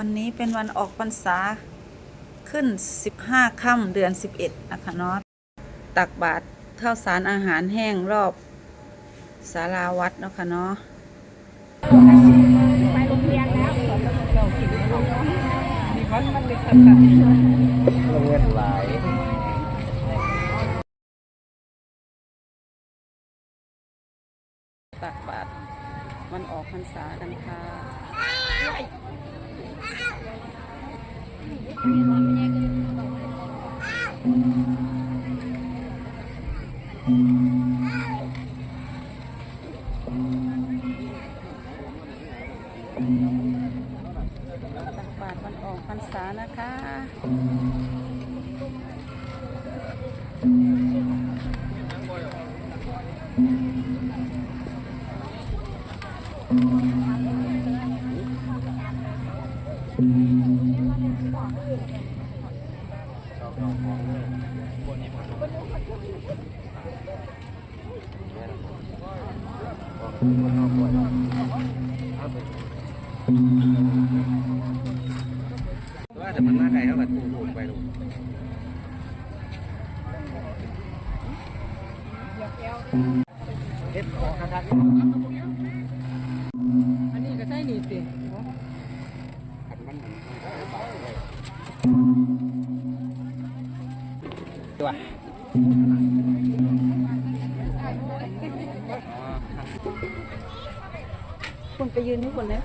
วันนี้เป็นวันออกพรรษาขึ้น 15ค่ำเดือน 11 นะคะเนาะตักบาตรข้าวสารอาหารแห้งรอบศาลาวัดเนาะค่ะเนาะไปโรงเรียนแล้วเรากินของมีคอนมันเด็กตัดตัดโรงเรียนหลายตักบาตรวันออกพรรษากันค่ะ บาตรวันออกพรรษานะคะ ว่าแต่มันมาไกลเท่ากับตูดูไปดูเฮ็ดของคักอันนี้ก็ใช่นี่สิ ตัวคุณไปยืนให้คนนะ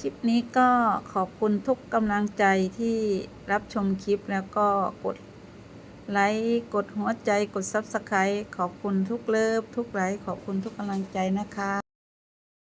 คลิปนี้ก็ขอบคุณทุกกำลังใจที่รับชมคลิปแล้วก็กดไลค์กดหัวใจกด s u b สไครต์ขอบคุณทุกเลิฟทุกไลค์ขอบคุณทุกกำลังใจนะคะ